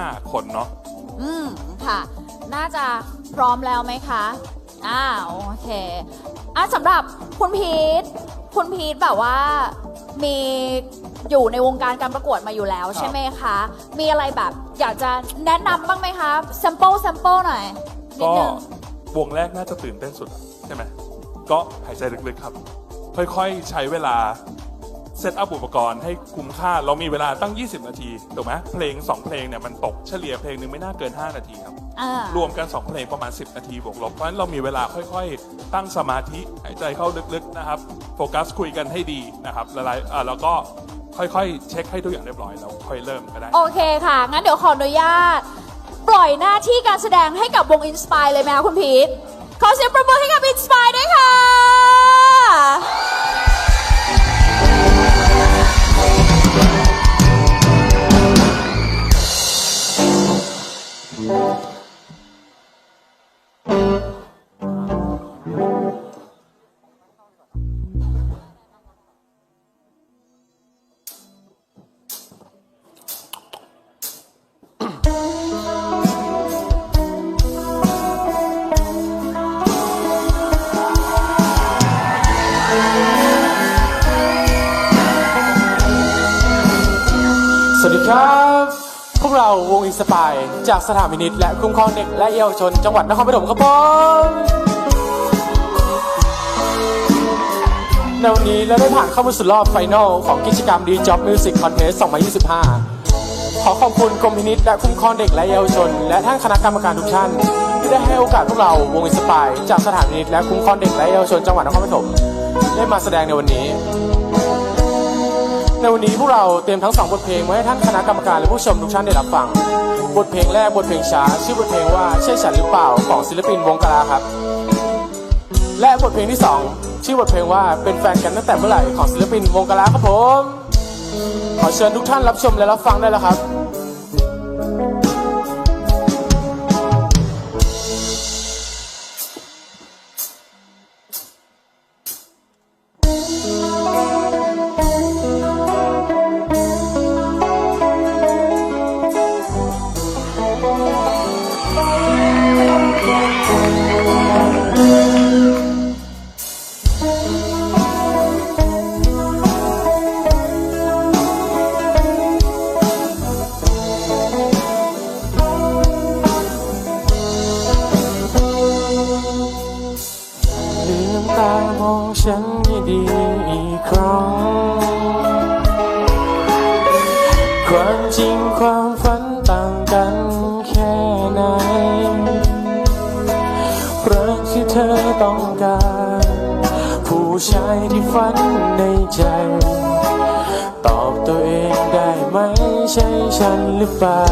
5 คนเนาะอืมค่ะ น่าจะพร้อมแล้วไหมคะ อ่าโอเค อะสำหรับคุณพีทคุณพีทแบบว่ามีอยู่ในวงการการประกวดมาอยู่แล้วครับใช่ไหมคะ มีอะไรแบบอยากจะแนะนำบ้างไหมคะ sample sample หน่อยนิดก็นึง วงแรกน่าจะตื่นเต้นสุดใช่ไหมก็หายใจลึกๆครับ ค่อยๆใช้เวลา เซตอัพอุปกรณ์ให้คุ้มค่า เรามีเวลาตั้ง 20 นาทีถูกไหมเพลง 2 เพลงเนี่ยมันตกเฉลี่ยเพลงหนึ่งไม่น่าเกิน 5 นาทีครับ อ่ารวมกัน 2 เพลงประมาณ 10 นาทีบวกลบเพราะฉะนั้นเรามีเวลาค่อยๆ ตั้งสมาธิหายใจเข้าลึกๆนะครับโฟกัสคุยกันให้ดีนะครับละลายอ่าแล้วก็ค่อยๆ เช็คให้ทุกอย่างเรียบร้อยแล้วค่อยเริ่มก็ได้ โอเคค่ะ งั้นเดี๋ยวขออนุญาต ปล่อยหน้าที่การแสดงให้กับวง Inspire เลยไหมคะคุณพีทขอเสียงประมือให้กับ Inspire ด้วยค่ะ สปาย จากสถานพินิจและคุ้มครองเด็กและเยาวชน จังหวัดนครปฐมครับผมในวันนี้เราได้ผ่านเข้ามาสู่รอบไฟนอลของกิจกรรม D Job Music Contest 2025 ขอขอบคุณกรมพินิจและคุ้มครองเด็กและเยาวชน และท่านคณะกรรมการทุกท่าน ที่ได้ให้โอกาสพวกเราวงอินสปายจากสถานพินิจและคุ้มครองเด็กและเยาวชนจังหวัดนครปฐมได้มาแสดงในวันนี้ ในวันนี้พวกเราเตรียมทั้งสองบทเพลงไว้ให้ท่านคณะกรรมการและผู้ชมทุกท่านได้รับฟัง บทเพลงแรกบทเพลงช้า ชื่อบทเพลงว่าใช่ฉันหรือเปล่าของศิลปินวงกลาครับ และบทเพลงที่สองชื่อบทเพลงว่าเป็นแฟนกันตั้งแต่เมื่อไหร่ของศิลปินวงกลาครับผม ขอเชิญทุกท่านรับชมและรับฟังได้แล้วครับ ฉันให้ดีอีกครั้ง ความจริงความฝันต่างกันแค่ไหนรักที่เธอต้องการ ผู้ชายที่ฝันในใจ ตอบตัวเองได้ไหมใช่ฉันหรือเปล่า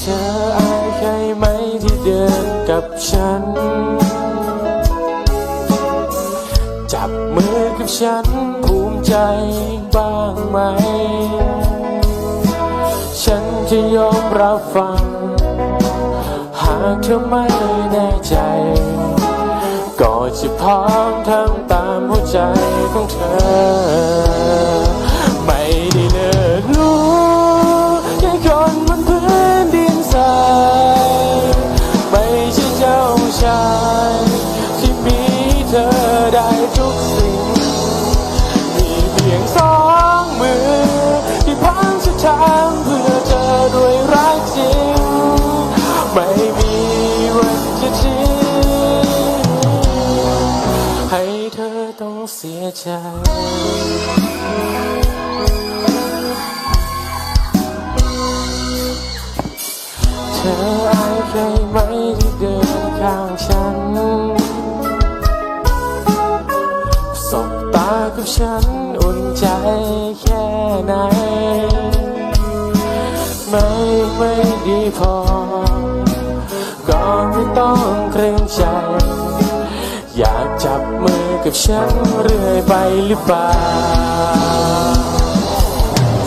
เธออายใครไหมที่เดินกับฉัน จับมือกับฉันภูมิใจบ้างไหม ฉันจะยอมรับฟัง หากเธอไม่แน่ใจ ก็จะพร้อมทำตามหัวใจของเธอ ไม่ดี ใจเธออายใครไหมที่เดินข้างฉันสบตากับฉันอุ่นใจแค่ไหน ไม่ไม่ดีพอ ก็ไม่ต้องเกรงใจ อยากจับมือ กับฉันเรื่อยไปหรือเปล่า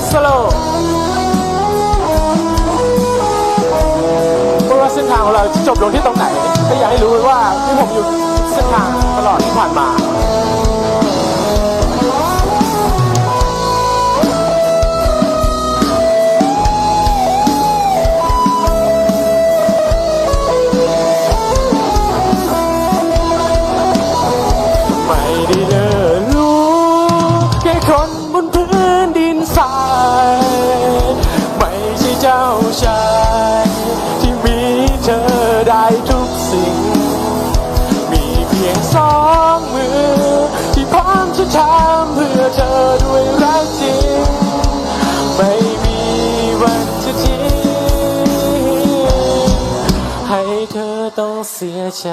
สโล เสียใจ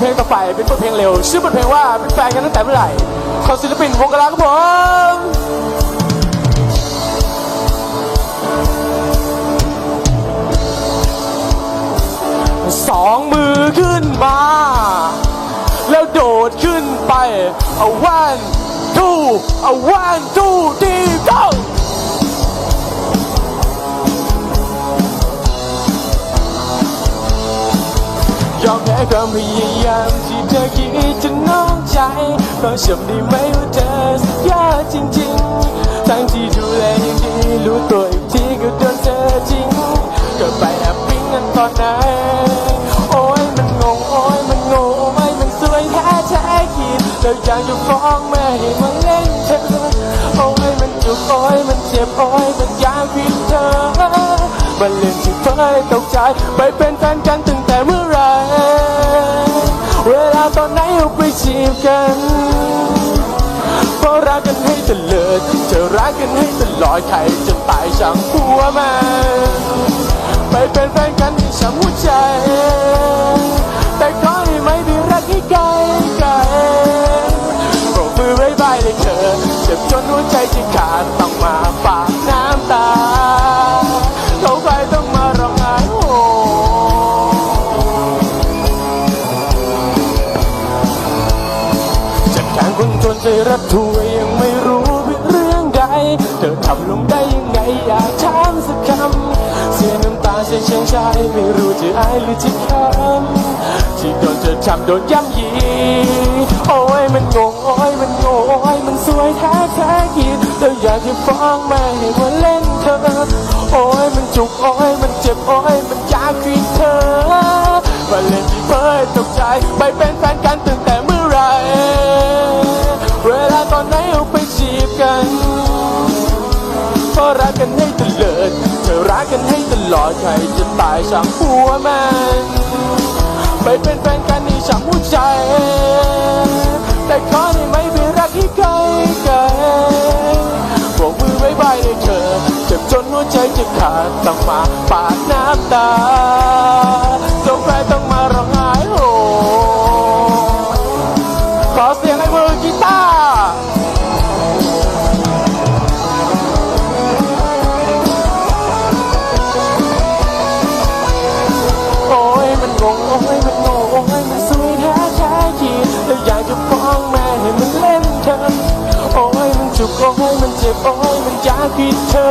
เพลงต่อไปเป็นบทเพลงเร็ว ชื่อบทเพลงว่าเป็นแฟนกันตั้งแต่เมื่อไหร่ขอศิลปินวงกลาครับผม เอาวันทูเอาวันทูดี go ยอมแพ้ความพยายามที่เธอคิดจะน้องใจ เพราะฉันได้ไหมว่าเธอสุดยอดจริงๆ ทั้งที่ดูแลอย่างดีรู้ตัวอีกทีก็โดนเธอจริง ก็ไปแอบปิ๊งกันตอนไหน คิดแล้วอยากจะฟ้องแม่ให้มาเล่นเธอโอ้ยมันจุกโอ้ยมันเจ็บโอ้ยมันอยากพิมเธอมันเล่นที่เธอตกใจไปเป็นแฟนกันตั้งแต่เมื่อไรเวลาตอนไหนเอาไปจีบกันเพราะรักกันให้ตะเลิดเธอรักกันให้ตลอดใครจะตายช่างหัวมันไปเป็นแฟนกันให้ช้ำหัวใจ ไว้เธอเจ็บจนหัวใจจะขาดต้องมาปากน้ำตาเขาไปต้องมาร้องไห้โฮจัดการคนจนใจรักถวยยังไม่รู้เป็นเรื่องใด เธอทำลงได้ยังไงอยากถามสักคำเสียน้ำตาเสียเชียงชายไม่รู้จะอายหรือจะคำที่โดนเธอทำโดนย่ำยีโอ้ยมันงงโอ้ยมันโง่ โอ้ยมันสวยแท้แท้กินเธออยากจะฟ้องแม่ให้มาเล่นเธอ โอ้ยมันจุกโอ้ยมันเจ็บโอ้ยมันอยากกินเธอมาเล่นที่เพ้อตกใจไปเป็นแฟนกันตั้งแต่เมื่อไหรเวลาตอนไหนเอาไปจีบกันเพราะรักกันให้ตเลิดเธอรักกันให้ตลอดใครจะตายช่างหัวมันไปเป็นแฟนกันนี่ช่างหัวใจ แต่ขอได้ไหมไป ที่ไกลไกลโบกมือไว้บเลยเธอ เจ็บจนหัวใจจะขาดต้องมาปาดน้ำตาสงสัยต้อง เจ็บโอ้ยมันอยากกินเธอ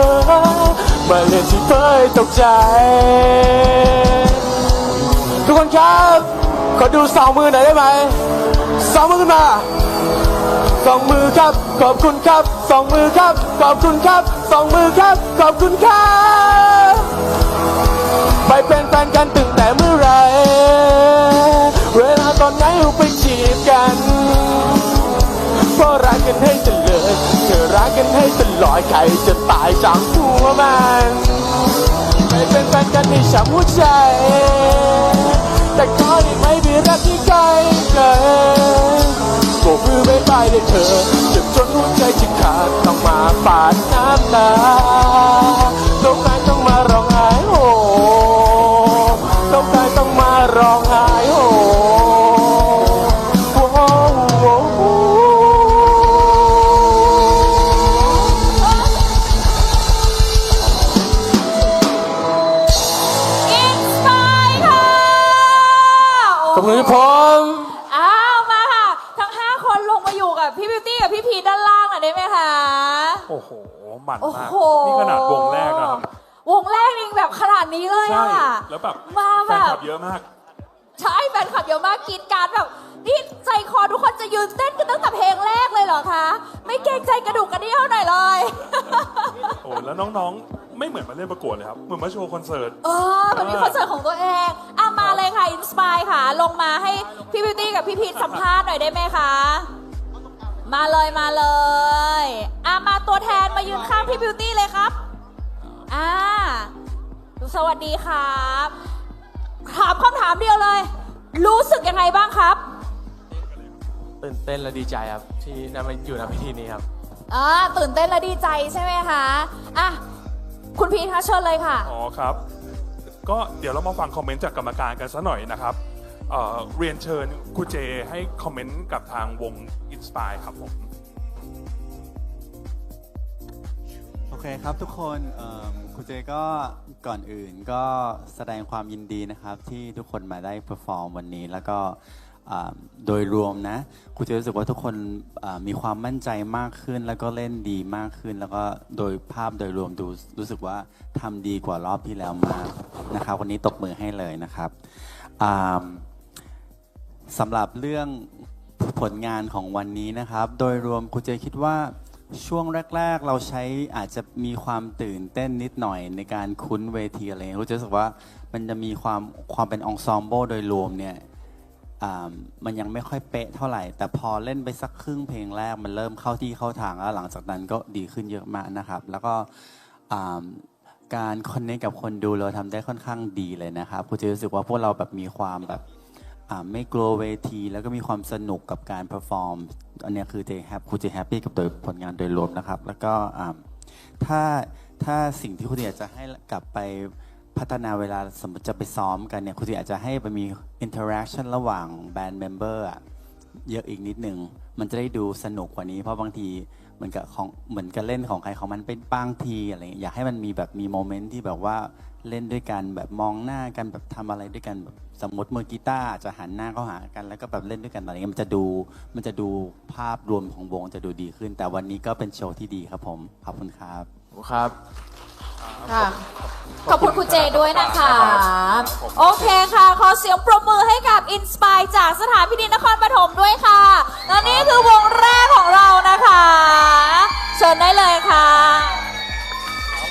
มาเล่นที่เฟยตกใจ ทุกคนครับ ขอดูสองมือหน่อยได้ไหมสองมือขึ้นมาสองมือครับ ขอบคุณครับสองมือครับ ขอบคุณครับสองมือครับ ขอบคุณครับไปเป็นแฟนกันตั้งแต่เมื่อไร เวลาตอนไหนเอาไปจีบกัน ลอดใครจะตายจังหัวมันไม่เป็นแฟนกันให้ช้ำหัวใจ แต่ขอได้ไหมไปรักที่ไกลไกลโบกมือบายบายเลยเธอเจ็บจนหัวใจจะขาดต้องมาปาดน้ำตาต้องการต้องมาร้องไห้โฮต้องการต้องมาร้อง โอ้โหมันโอ้มากโห นี่ขนาดวงแรกนะครับวงแรกนี่แบบขนาดนี้เลยใช่อะแล้วแบบมาแฟแบนคบลับเยอะมาก ใช่แฟนคลับเยอะมากกรีดกรารแบบนี่ใจคอทุกคนจะยืนเต้นกันตั้งแต่เพลงแรกเลยเหรอคะ ไม่เกรงใจกระดูกกระเดี่ยวหน่อยเลย โอ้แล้วน้องๆ ไม่เหมือนมาเล่นประกวดเลยครับ เหมือนมาโชว์คอนเสิร์ต เออแบบมีคอนเสิร์ตของตัวเองอะมาเลยค่ะอินสปายค่ะ ลงมาให้พี่บิวตี้กับพี่พีทสัมภาษณ์หน่อยได้ไหมคะ มาเลยมาเลยอะมาตัวแทนมายืนข้างพี่บิวตี้เลยครับอ่าสวัสดีครับถามคำถามเดียวเลย รู้สึกยังไงบ้างครับตื่นเต้นและดีใจครับ ที่ได้มาอยู่ในพิธีนี้ครับอ่าตื่นเต้นและดีใจใช่ไหมคะอะคุณพีทคะเชิญเลยค่ะ อ๋อครับ ก็เดี๋ยวเรามาฟังคอมเมนต์จากกรรมการกันสักหน่อยนะครับ เรียนเชิญครูเจให้คอมเมนต์กับทางวง Inspire ครับผม โอเคครับทุกคนเอิ่มครูเจก็ก่อนอื่นก็แสดงความยินดีนะครับ ที่ทุกคนมาได้เพอร์ฟอร์มวันนี้แล้วก็อ่าโดยรวมนะครูเจรู้สึกว่าทุกคนอ่ามีความมั่นใจมากขึ้น แล้วก็เล่นดีมากขึ้น แล้วก็โดยภาพโดยรวมดูรู้สึกว่าทำดีกว่ารอบที่แล้วมากนะครับวันนี้ตบมือให้เลยนะครับอ่า สำหรับเรื่องผลงานของวันนี้นะครับ โดยรวมครูเจคิดว่าช่วงแรก ๆ เราใช้อาจจะมีความตื่นเต้นนิดหน่อยในการคุ้นเวทีอะไรครูเจรู้สึกว่ามันจะมีความความเป็นองซอมโบโดยรวมเนี่ยมันยังไม่ค่อยเป๊ะเท่าไหร่ แต่พอเล่นไปสักครึ่งเพลงแรกมันเริ่มเข้าที่เข้าทางแล้วหลังจากนั้นก็ดีขึ้นเยอะมากนะครับ แล้วก็การคอนเนคกับคนดูเราทำได้ค่อนข้างดีเลยนะครับครูเจรู้สึกว่าพวกเราแบบมีความแบบ อ่าไม่กลัวเวที แล้วก็มีความสนุกกับการเพอร์ฟอร์มอันเนี้ยคือเจแฮปคุณเจแฮปปี้กับโดยผลงานโดยรวมนะครับ แล้วก็อ่าถ้าถ้าสิ่งที่คุณเจอยากจะให้กลับไปพัฒนาเวลาสมมติจะไปซ้อมกันเนี่ยคุณเจอาจจะให้มันมีอินเทอร์แอคชั่นระหว่างแบนด์เมมเบอร์อะเยอะอีกนิดนึง มันจะได้ดูสนุกกว่านี้ เพราะบางทีเหมือนกับของเหมือนกับเล่นของใครของมันเป็นบางทีอะไรอย่างเงี้ยอยากให้มันมีแบบมีโมเมนต์ที่แบบว่าเล่นด้วยกันแบบมองหน้ากันแบบทำอะไรด้วยกันแบบ สมมติมือกีตาร์อาจจะหันหน้าเข้าหากัน แล้วก็แบบเล่นด้วยกันอะไรเงี้ยมันจะดูมันจะดูภาพรวมของวงจะดูดีขึ้น แต่วันนี้ก็เป็นโชว์ที่ดีครับผมขอบคุณครับครับค่ะขอบคุณคุณเจด้วยนะคะครับผมโอเคค่ะ ขอเสียงปรบมือให้กับ Inspire จากสถานพินิจนครปฐมด้วยค่ะและนี่คือวงแรกของเรานะคะ เชิญได้เลยค่ะ